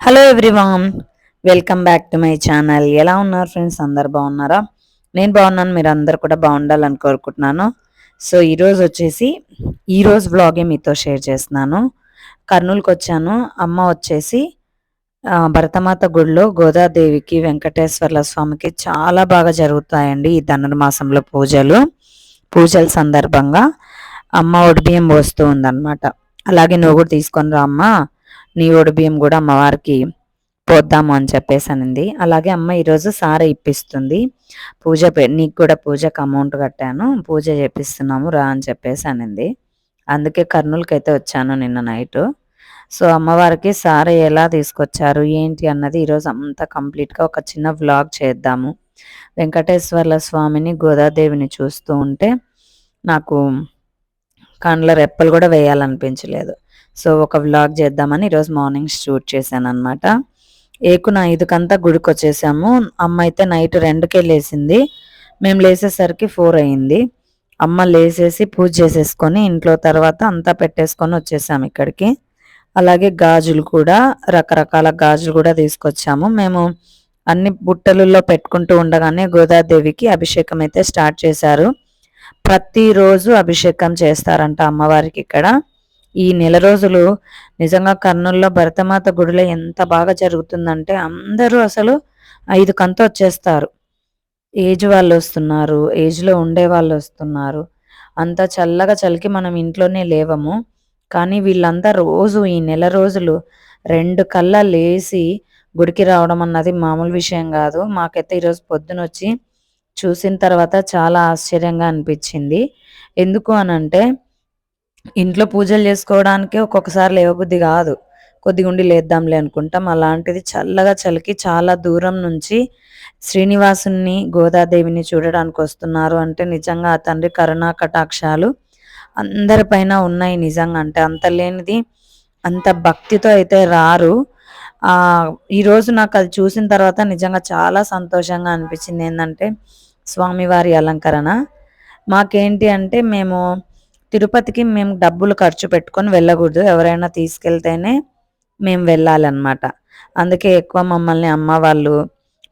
Hello everyone welcome back to my channel ఎలా ఉన్నారు friends అందరు బాగున్నారా? నేను బాగున్నాను మీరు అందరు కూడా బాగుండాలని కోరుకుంటున్నాను. సో ఈరోజు వచ్చేసి ఈరోజు బ్లాగే మీతో షేర్ చేస్తున్నాను. కర్నూలుకి వచ్చాను. అమ్మ వచ్చేసి భరతమాత గుడిలో గోదాదేవికి వెంకటేశ్వర్ల స్వామికి చాలా బాగా జరుగుతాయండి ఈ ధనుర్మాసంలో పూజలు. పూజల సందర్భంగా అమ్మ ఒడిబియ్యం పోస్తూ ఉందన్నమాట. అలాగే నువ్వు కూడా తీసుకొని రా అమ్మ. నీ బియ్యం కూడా అమ్మవారికి పోద్దాము అని చెప్పేసి అనింది అలాగే అమ్మ ఈరోజు సార ఇప్పిస్తుంది. పూజ నీకు కూడా పూజకు అమౌంట్ కట్టాను. పూజ చేపిస్తున్నాము రా అని చెప్పేసి అనింది అందుకే కర్నూలుకి అయితే వచ్చాను నిన్న నైట్. సో అమ్మవారికి సార ఎలా తీసుకొచ్చారు ఏంటి అన్నది ఈరోజు అంతా కంప్లీట్గా ఒక చిన్న వ్లాగ్ చేద్దాము. వెంకటేశ్వర్ల స్వామిని గోదాదేవిని చూస్తూ ఉంటే నాకు కండ్ల రెప్పలు కూడా వేయాలనిపించలేదు. సో ఒక వ్లాగ్ చేద్దామని ఈరోజు మార్నింగ్ షూట్ చేశాను అనమాట ఏకున ఐదుకంతా గుడికి వచ్చేసాము అమ్మ అయితే నైట్ రెండుకే లేసింది. మేము లేసేసరికి ఫోర్ అయింది. అమ్మ లేసేసి పూజ చేసేసుకొని ఇంట్లో తర్వాత అంతా పెట్టేసుకొని వచ్చేసాము ఇక్కడికి. అలాగే గాజులు కూడా రకరకాల గాజులు కూడా తీసుకొచ్చాము. మేము అన్ని బుట్టలలో పెట్టుకుంటూ ఉండగానే గోదాదేవికి అభిషేకం అయితే స్టార్ట్ చేశారు. ప్రతిరోజు అభిషేకం చేస్తారంట అమ్మవారికి ఇక్కడ. ఈ నెల రోజులు నిజంగా కర్నూల్లో భరతమాత గుడిలో ఎంత బాగా జరుగుతుందంటే అందరూ అసలు ఐదు కంత వచ్చేస్తారు. ఏజ్ వాళ్ళు వస్తున్నారు ఏజ్లో ఉండే వాళ్ళు వస్తున్నారు. అంత చల్లగా చలికి మనం ఇంట్లోనే లేవము. కానీ వీళ్ళంతా రోజు ఈ నెల రోజులు రెండు కల్లా లేసి గుడికి రావడం అన్నది మామూలు విషయం కాదు. మాకైతే ఈరోజు పొద్దున వచ్చి చూసిన తర్వాత చాలా ఆశ్చర్యంగా అనిపించింది. ఎందుకు అనంటే ఇంట్లో పూజలు చేసుకోవడానికి ఒక్కొక్కసారి లేవబుద్ధి కాదు. కొద్దిగా ఉండి లేద్దాంలే అనుకుంటాం. అలాంటిది చల్లగా చలికి చాలా దూరం నుంచి శ్రీనివాసుని గోదాదేవిని చూడడానికి వస్తున్నారు. అంటే నిజంగా ఆ తండ్రి కరుణా కటాక్షాలు అందరిపైన ఉన్నాయి నిజంగా. అంటే అంత లేనిది అంత భక్తితో అయితే రారు. ఈరోజు నాకు అది చూసిన తర్వాత నిజంగా చాలా సంతోషంగా అనిపించింది. ఏంటంటే స్వామివారి అలంకరణ. మాకేంటి అంటే మేము తిరుపతికి మేము డబ్బులు ఖర్చు పెట్టుకొని వెళ్ళకూడదు. ఎవరైనా తీసుకెళ్తేనే మేము వెళ్ళాలన్నమాట. అందుకే ఎక్కువ మమ్మల్ని అమ్మ వాళ్ళు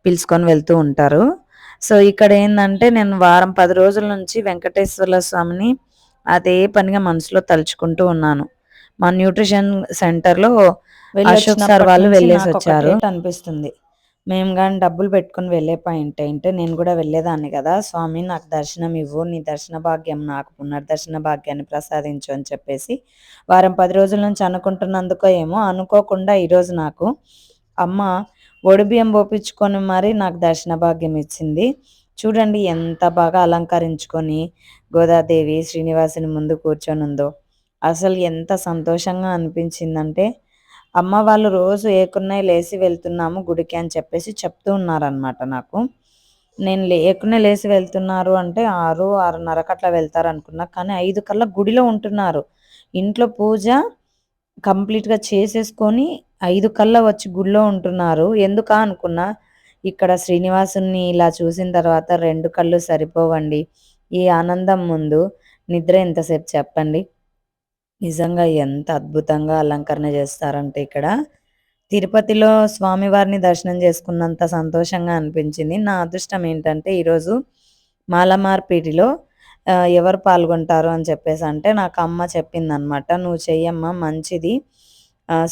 పిలుచుకొని వెళ్తూ ఉంటారు. సో ఇక్కడ ఏంటంటే నేను వారం పది రోజుల నుంచి వెంకటేశ్వర స్వామిని అదే పనిగా మనసులో తలుచుకుంటూ ఉన్నాను. మా న్యూట్రిషన్ సెంటర్లో అశోక్ సార్ వాళ్ళు వెళ్ళేసి వచ్చారు. అనిపిస్తుంది. మేము కానీ డబ్బులు పెట్టుకుని వెళ్ళే పాయింట్ ఏంటే నేను కూడా వెళ్ళేదాన్ని కదా. స్వామి నాకు దర్శనం ఇవ్వు నీ దర్శన భాగ్యం నాకు పునర్దర్శన భాగ్యాన్ని ప్రసాదించు అని చెప్పేసి వారం పది రోజుల నుంచి అనుకుంటున్నందుకో ఏమో అనుకోకుండా ఈరోజు నాకు అమ్మ ఒడిబియ్యం పోపించుకొని మరి నాకు దర్శన భాగ్యం ఇచ్చింది. చూడండి ఎంత బాగా అలంకరించుకొని గోదాదేవి శ్రీనివాసుని ముందు కూర్చొని ఉందో అసలు ఎంత సంతోషంగా అనిపించిందంటే అమ్మ వాళ్ళు రోజు ఏకున్నాయి లేచి వెళ్తున్నాము గుడికి అని చెప్పేసి చెప్తూ ఉన్నారనమాట నాకు. నేను లేకునే లేచి వెళ్తున్నారు అంటే ఆరు ఆరున్నరకు అట్లా వెళ్తారు అనుకున్నా కానీ ఐదు కల్లా గుడిలో ఉంటున్నారు. ఇంట్లో పూజ కంప్లీట్గా చేసేసుకొని ఐదు కల్లా వచ్చి గుడిలో ఉంటున్నారు. ఎందుకా అనుకున్నా ఇక్కడ శ్రీనివాసుని ఇలా చూసిన తర్వాత రెండు కళ్ళు సరిపోవండి. ఈ ఆనందం ముందు. నిద్ర ఎంతసేపు చెప్పండి? నిజంగా ఎంత అద్భుతంగా అలంకరణ చేస్తారంటే ఇక్కడ. తిరుపతిలో స్వామివారిని దర్శనం చేసుకున్నంత సంతోషంగా అనిపించింది. నా అదృష్టం ఏంటంటే ఈరోజు మాలమార్పీటిలో ఎవరు పాల్గొంటారు అని చెప్పేసి అంటే నాకు అమ్మ చెప్పిందనమాట నువ్వు చెయ్యమ్మా మంచిది.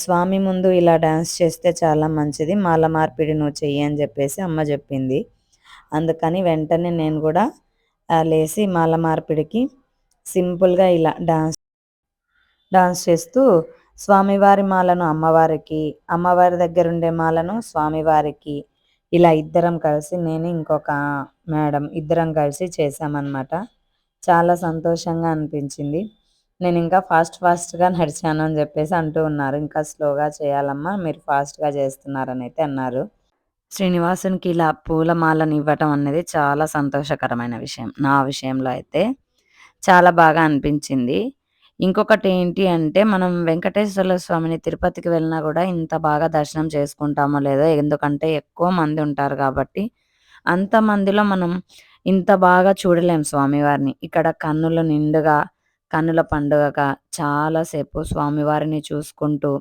స్వామి ముందు ఇలా డ్యాన్స్ చేస్తే చాలా మంచిది. మాల మార్పిడి నువ్వు చెయ్యి అని చెప్పేసి అమ్మ చెప్పింది. అందుకని వెంటనే నేను కూడా లేచి మాల మార్పిడికి సింపుల్గా ఇలా డ్యాన్స్ డాన్స్ చేస్తూ స్వామివారి మాలను అమ్మవారికి అమ్మవారి దగ్గర ఉండే మాలను స్వామివారికి ఇలా ఇద్దరం కలిసి నేను ఇంకొక మేడం ఇద్దరం కలిసి చేశామన్నమాట. చాలా సంతోషంగా అనిపించింది. నేను ఇంకా ఫాస్ట్ ఫాస్ట్గా నడిచాను అని చెప్పేసి అంటూ ఉన్నారు. ఇంకా స్లోగా చేయాలమ్మా మీరు ఫాస్ట్గా చేస్తున్నారని అయితే అన్నారు. శ్రీనివాసునికి ఇలా పూలమాలను ఇవ్వటం అనేది చాలా సంతోషకరమైన విషయం. నా విషయంలో అయితే చాలా బాగా అనిపించింది. ఇంకొకటి ఏంటి అంటే మనం వెంకటేశ్వర స్వామిని తిరుపతికి వెళ్ళినా కూడా ఇంత బాగా దర్శనం చేసుకుంటామో లేదో ఎందుకంటే ఎక్కువ మంది ఉంటారు కాబట్టి అంతమందిలో మనం ఇంత బాగా చూడలేం స్వామివారిని ఇక్కడ కన్నుల నిండుగా కన్నుల పండుగగా చాలాసేపు స్వామివారిని చూసుకుంటూ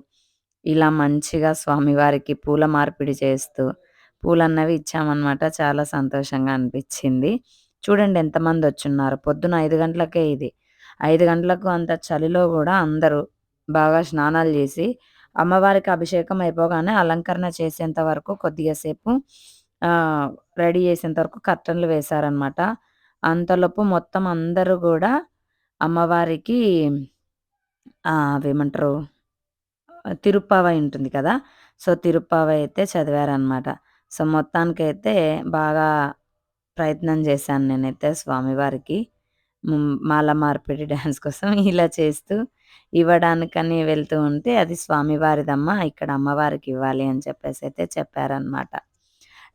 ఇలా మంచిగా స్వామివారికి పూల మార్పిడి చేస్తూ పూలన్నవి ఇచ్చామన్నమాట. చాలా సంతోషంగా అనిపించింది చూడండి ఎంతమంది వచ్చున్నారు. పొద్దున ఐదు గంటలకే ఇది. ఐదు గంటలకు అంత చలిలో కూడా అందరూ బాగా స్నానాలు చేసి అమ్మవారికి అభిషేకం అయిపోగానే అలంకరణ చేసేంత వరకు కొద్దిగా సేపు రెడీ చేసేంత వరకు కర్టన్లు వేశారనమాట. అంతలోపు మొత్తం అందరూ కూడా అమ్మవారికి అవేమంటారు తిరుప్పావై ఉంటుంది కదా! సో, తిరుప్పావై అయితే చదివారనమాట. సో, మొత్తానికైతే బాగా ప్రయత్నం చేశాను నేనైతే స్వామివారికి. హ్మ్. మాల మార్పిడి డాన్స్ కోసం ఇలా చేస్తూ ఇవ్వడానికని వెళ్తూ ఉంటే, అది స్వామివారిదమ్మా ఇక్కడ అమ్మవారికి ఇవ్వాలి అని చెప్పేసి అయితే చెప్పారనమాట.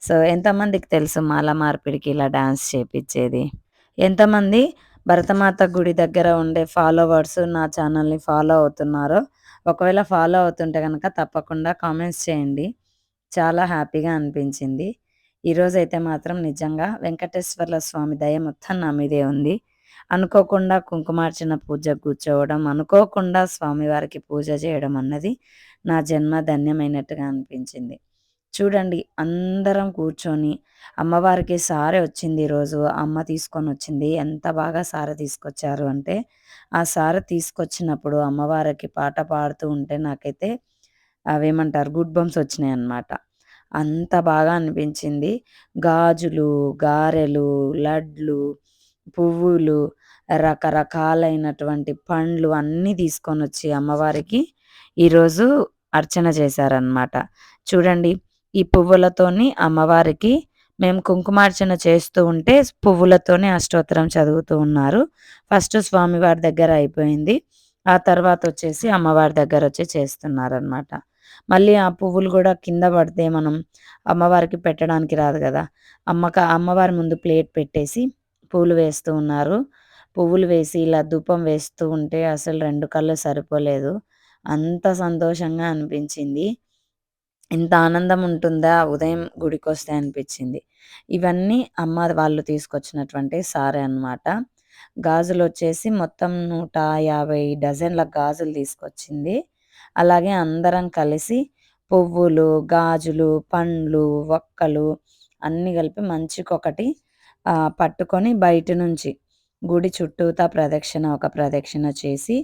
సో, ఎంతమందికి తెలుసు మాల మార్పిడికి ఇలా డాన్స్ చేపిచ్చేది? ఎంతమంది భరతమాత గుడి దగ్గర ఉండే ఫాలోవర్స్ నా ఛానల్‌ని ఫాలో అవుతున్నారో, ఒకవేళ ఫాలో అవుతుంటే గనక తప్పకుండా కామెంట్స్ చేయండి. చాలా హ్యాపీగా అనిపించింది. ఈరోజైతే మాత్రం నిజంగా వెంకటేశ్వర్ల స్వామి దయ మొత్తం నా మీదే ఉంది. అనుకోకుండా కుంకుమార్చన పూజ కూర్చోవడం, అనుకోకుండా స్వామివారికి పూజ చేయడం అన్నది నా జన్మ ధన్యమైనట్టుగా అనిపించింది. చూడండి అందరం కూర్చొని అమ్మవారికి సారె వచ్చింది ఈరోజు. అమ్మ తీసుకొని వచ్చింది ఎంత బాగా సారె తీసుకొచ్చారు అంటే, ఆ సార తీసుకొచ్చినప్పుడు అమ్మవారికి పాట పాడుతూ ఉంటే నాకైతే అవేమంటారు గుడ్ బంప్స్ వచ్చినాయన్నమాట. అంత బాగా అనిపించింది. గాజులు, గారెలు, లడ్లు, పువ్వులు, రకరకాలైనటువంటి పండ్లు అన్నీ తీసుకొని వచ్చి అమ్మవారికి ఈరోజు అర్చన చేశారనమాట. చూడండి ఈ పువ్వులతోని అమ్మవారికి మేము కుంకుమార్చన చేస్తూ ఉంటే పువ్వులతోనే అష్టోత్తరం చదువుతూ ఉన్నారు. ఫస్ట్ స్వామివారి దగ్గర అయిపోయింది. ఆ తర్వాత వచ్చేసి అమ్మవారి దగ్గర వచ్చి చేస్తున్నారనమాట. మళ్ళీ ఆ పువ్వులు కూడా కింద పడితే మనం అమ్మవారికి పెట్టడానికి రాదు కదా అమ్మక అమ్మవారి ముందు ప్లేట్ పెట్టేసి పూలు వేస్తూ ఉన్నారు. పువ్వులు వేసి ఇలా ధూపం వేస్తూ ఉంటే అసలు రెండు కళ్ళు సరిపోలేదు. అంత సంతోషంగా అనిపించింది. ఇంత ఆనందం ఉంటుందా ఉదయం గుడికి వస్తే అనిపించింది. ఇవన్నీ అమ్మ వాళ్ళు తీసుకొచ్చినటువంటి సారే అనమాట. గాజులొచ్చేసి మొత్తం 150 డజన్ల గాజులు తీసుకొచ్చింది. అలాగే అందరం కలిసి పువ్వులు, గాజులు, పండ్లు, వక్కలు అన్నీ కలిపి మంచికొకటి పట్టుకొని బయట నుంచి గుడి చుట్టూతా ప్రదక్షిణ ఒక ప్రదక్షిణ చేసి,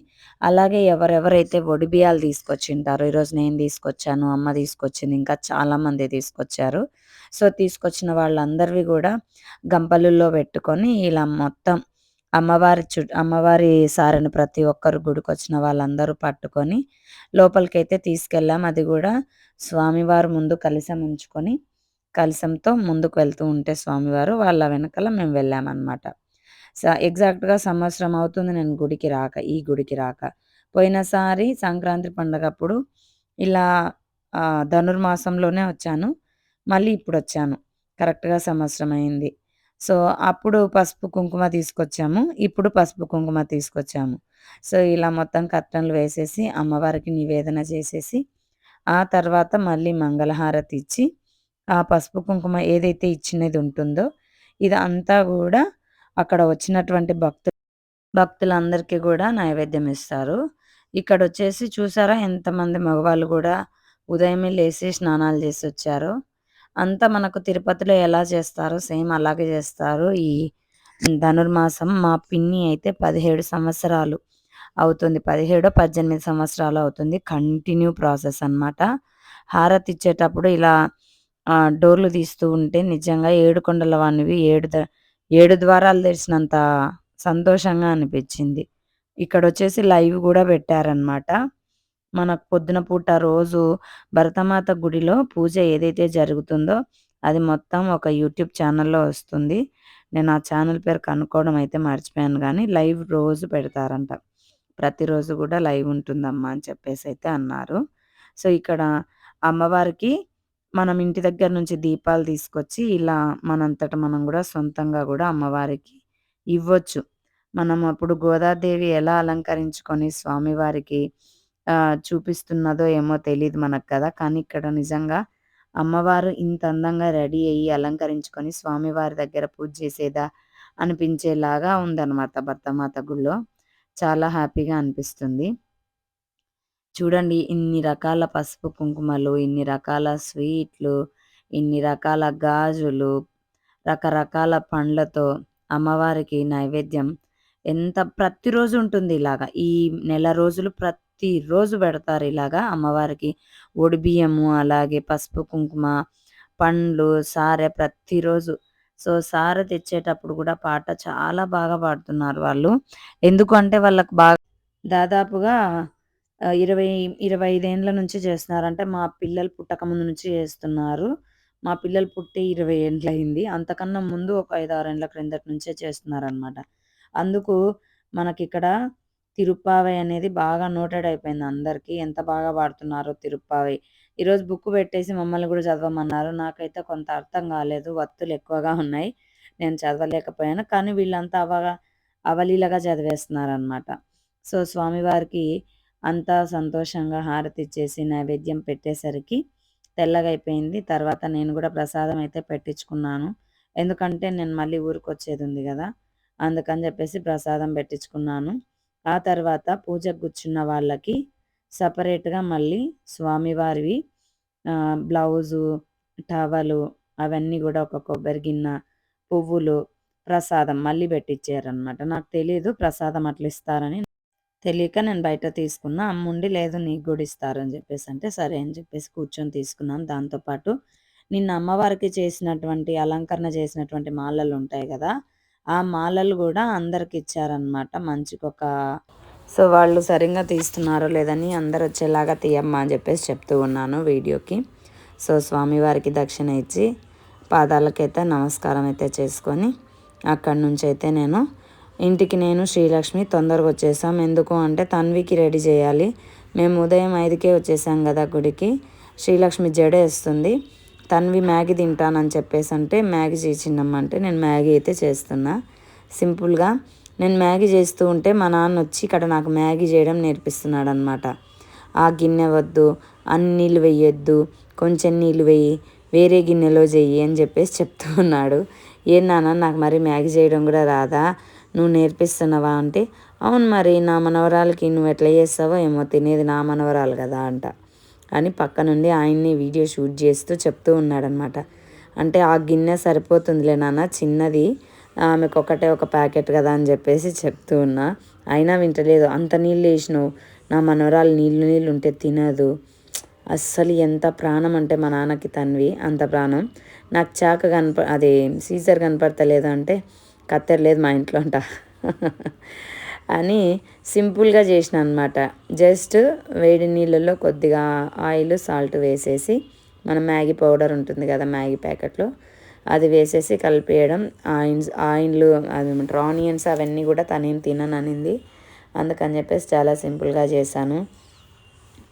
అలాగే ఎవరెవరైతే ఒడిబియాలు తీసుకొచ్చింటారో ఈరోజు నేను తీసుకొచ్చాను, అమ్మ తీసుకొచ్చింది, ఇంకా చాలామంది తీసుకొచ్చారు. సో, తీసుకొచ్చిన వాళ్ళందరివి కూడా గంపలుల్లో పెట్టుకొని ఇలా మొత్తం అమ్మవారి చు అమ్మవారి సారెను ప్రతి ఒక్కరు గుడికి వచ్చిన వాళ్ళందరూ పట్టుకొని లోపలికైతే తీసుకెళ్ళాం. అది కూడా స్వామివారి ముందు కలశం ఉంచుకొని, కలశంతో ముందుకు వెళ్తూ ఉంటే స్వామివారు వాళ్ళ వెనకాల మేము వెళ్ళామన్నమాట స ఎగ్జాక్ట్‌గా సంవత్సరం అవుతుంది నేను గుడికి రాక. ఈ గుడికి రాక. పోయినసారి సంక్రాంతి పండగప్పుడు ఇలా ధనుర్మాసంలోనే వచ్చాను. మళ్ళీ ఇప్పుడు వచ్చాను కరెక్ట్‌గా సంవత్సరం అయింది. సో, అప్పుడు పసుపు, కుంకుమ తీసుకొచ్చాము. ఇప్పుడు పసుపు, కుంకుమ తీసుకొచ్చాము. సో, ఇలా మొత్తం కట్టెలు వేసేసి అమ్మవారికి నివేదన చేసేసి, ఆ తర్వాత మళ్ళీ మంగళహారతి ఇచ్చి, ఆ పసుపు, కుంకుమ ఏదైతే ఇచ్చినది ఉంటుందో ఇది అంతా కూడా అక్కడ వచ్చినటువంటి భక్తులు భక్తులందరికీ కూడా నైవేద్యం ఇస్తారు. ఇక్కడ వచ్చేసి చూసారా ఎంతమంది మగవాళ్ళు కూడా ఉదయమే లేచి స్నానాలు చేసి వచ్చారు అంతా మనకు తిరుపతిలో ఎలా చేస్తారో సేమ్ అలాగే చేస్తారు. ఈ ధనుర్మాసం మా పిన్ని అయితే 17 సంవత్సరాలు అవుతుంది. 17, 18 సంవత్సరాలు అవుతుంది. కంటిన్యూ ప్రాసెస్ అనమాట. హారతిచ్చేటప్పుడు ఇలా డోర్లు తీస్తూ ఉంటే నిజంగా ఏడుకొండల వానివి ఏడు ద ఏడు ద్వారాలు తెరిచినంత సంతోషంగా అనిపించింది ఇక్కడ వచ్చేసి లైవ్ కూడా పెట్టారనమాట. మనకు పొద్దున పూట రోజు భరతమాత గుడిలో పూజ ఏదైతే జరుగుతుందో అది మొత్తం ఒక యూట్యూబ్ ఛానల్‌లో వస్తుంది. నేను ఆ ఛానల్ పేరు కనుక్కోవడం అయితే మర్చిపోయాను కానీ లైవ్ రోజు పెడతారంట. ప్రతిరోజు కూడా లైవ్ ఉంటుందమ్మా అని చెప్పేసి అయితే అన్నారు. సో, ఇక్కడ అమ్మవారికి మనం ఇంటి దగ్గర నుంచి దీపాలు తీసుకొచ్చి ఇలా మనంతట మనం కూడా సొంతంగా కూడా అమ్మవారికి ఇవ్వొచ్చు. మనం అప్పుడు గోదాదేవి ఎలా అలంకరించుకొని స్వామివారికి చూపిస్తున్నదో ఏమో తెలియదు మనకు కదా! కానీ ఇక్కడ నిజంగా అమ్మవారు ఇంత అందంగా రెడీ అయ్యి అలంకరించుకొని స్వామివారి దగ్గర పూజ చేసేదా అనిపించేలాగా ఉందన్నమాట భర్తమాత గుళ్ళో చాలా హ్యాపీగా అనిపిస్తుంది. చూడండి ఇన్ని రకాల పసుపు కుంకుమలు ఇన్ని రకాల స్వీట్లు ఇన్ని రకాల గాజులు రకరకాల పండ్లతో అమ్మవారికి నైవేద్యం. ఎంత ప్రతిరోజు ఉంటుంది ఇలాగా. ఈ నెల రోజులు ప్రతిరోజు పెడతారు ఇలాగా అమ్మవారికి. ఒడిబియ్యము అలాగే పసుపు కుంకుమ పండ్లు సారె ప్రతిరోజు. సో సార తెచ్చేటప్పుడు కూడా పాట చాలా బాగా పాడుతున్నారు వాళ్ళు. ఎందుకంటే వాళ్ళకు బాగా దాదాపుగా ఇరవై ఇరవై ఐదేండ్ల నుంచి చేస్తున్నారు. అంటే మా పిల్లలు పుట్టక ముందు నుంచి చేస్తున్నారు. మా పిల్లలు పుట్టి ఇరవై ఏండ్లయింది. అంతకన్నా ముందు ఒక ఐదు ఆరేండ్ల క్రిందటి నుంచే చేస్తున్నారనమాట అందుకు మనకిక్కడ తిరుప్పావై అనేది బాగా నోటెడ్ అయిపోయింది అందరికీ. ఎంత బాగా పాడుతున్నారో తిరుప్పావై. ఈరోజు బుక్ పెట్టేసి మమ్మల్ని కూడా చదవమన్నారు. నాకైతే కొంత అర్థం కాలేదు. వత్తులు ఎక్కువగా ఉన్నాయి. నేను చదవలేకపోయాను. కానీ వీళ్ళంతా అవగా అవలీలగా చదివేస్తున్నారనమాట సో స్వామివారికి అంతా సంతోషంగా హారతి చేసి నైవేద్యం పెట్టేసరికి తెల్లగా అయిపోయింది. తర్వాత నేను కూడా ప్రసాదం అయితే పెట్టించుకున్నాను. ఎందుకంటే నేను మళ్ళీ ఊరికి వచ్చేది ఉంది కదా అందుకని చెప్పేసి ప్రసాదం పెట్టించుకున్నాను. ఆ తర్వాత పూజకు కూర్చున్న వాళ్ళకి సపరేట్గా మళ్ళీ స్వామివారివి బ్లౌజు టవలు అవన్నీ కూడా ఒక కొబ్బరి గిన్నె పువ్వులు ప్రసాదం మళ్ళీ పెట్టించారనమాట నాకు తెలియదు ప్రసాదం అట్లా ఇస్తారని. తెలియక నేను బయట తీసుకున్నా అమ్ముండి లేదు నీకు కూడా ఇస్తారని చెప్పేసి అంటే సరే అని చెప్పేసి కూర్చొని తీసుకున్నాను. దాంతోపాటు నిన్న అమ్మవారికి చేసినటువంటి అలంకరణ చేసినటువంటి మాలలు ఉంటాయి కదా ఆ మాలలు కూడా అందరికి ఇచ్చారనమాట మంచికొక సో వాళ్ళు సరిగ్గా తీస్తున్నారో లేదని అందరు వచ్చేలాగా తీయమ్మా అని చెప్పేసి చెప్తూ ఉన్నాను వీడియోకి. సో స్వామివారికి దక్షిణ ఇచ్చి పాదాలకైతే నమస్కారం అయితే చేసుకొని అక్కడి నుంచి అయితే నేను ఇంటికి నేను శ్రీలక్ష్మి తొందరగా వచ్చేసాం. ఎందుకు అంటే తన్వికి రెడీ చేయాలి. మేము ఉదయం ఐదుకే వచ్చేసాం కదా గుడికి. శ్రీలక్ష్మి జడ వేస్తుంది. తన్వి మ్యాగీ తింటానని చెప్పేసి అంటే మ్యాగీ చేసిందమ్మంటే నేను మ్యాగీ అయితే చేస్తున్నా. సింపుల్గా నేను మ్యాగీ చేస్తూ ఉంటే మా నాన్న వచ్చి ఇక్కడ నాకు మ్యాగీ చేయడం నేర్పిస్తున్నాడు అనమాట ఆ గిన్నె వద్దు అన్ని నీళ్ళు వేయొద్దు కొంచెం నీళ్ళు వేయి వేరే గిన్నెలో చెయ్యి అని చెప్పేసి చెప్తూ ఉన్నాడు. ఏ నాన్న నాకు మరి మ్యాగీ చేయడం కూడా రాదా? నువ్వు నేర్పిస్తున్నావా అంటే అవును మరి నా మనవరాలకి నువ్వు ఎట్లా చేస్తావో ఏమో తినేది నా మనవరాలు కదా అంట. అని పక్క నుండి ఆయన్ని వీడియో షూట్ చేస్తూ చెప్తూ ఉన్నాడనమాట. అంటే ఆ గిన్నె సరిపోతుందిలే నాన్న చిన్నది ఆమెకు ఒకటే ఒక ప్యాకెట్ కదా అని చెప్పేసి చెప్తూ ఉన్నా. అయినా వింటలేదు. అంత నీళ్ళు వేసినావు నా మనవరాలు నీళ్ళు నీళ్ళు ఉంటే తినదు. అస్సలు ఎంత ప్రాణం అంటే మా నాన్నకి తన్వి అంత ప్రాణం. నాకు చాక కనప అది సీజర్ కనపడతలేదు అంటే కత్తెర లేదు మా ఇంట్లో అంట. అని సింపుల్గా చేసిన అనమాట జస్ట్ వేడి నీళ్ళల్లో కొద్దిగా ఆయిల్ సాల్ట్ వేసేసి మన మ్యాగీ పౌడర్ ఉంటుంది కదా మ్యాగీ ప్యాకెట్లో అది వేసేసి కలిపేయడం. ఆయిన్స్ ఆయిన్లు అది ఆనియన్స్ అవన్నీ కూడా తనేం తినననింది. అందుకని చెప్పేసి చాలా సింపుల్గా చేశాను.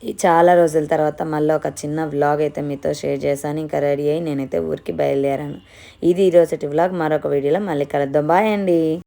చాలా రోజుల తర్వాత మళ్ళీ ఒక చిన్న వ్లాగ్ అయితే మీతో షేర్ చేశాను. ఇంకా రెడీ అయ్యి నేనైతే ఊరికి బయలుదేరాను. ఇది ఈరోజు వ్లాగ్ మరొక వీడియోలో మళ్ళీ కలుద్దాం. బాయ్ అండి.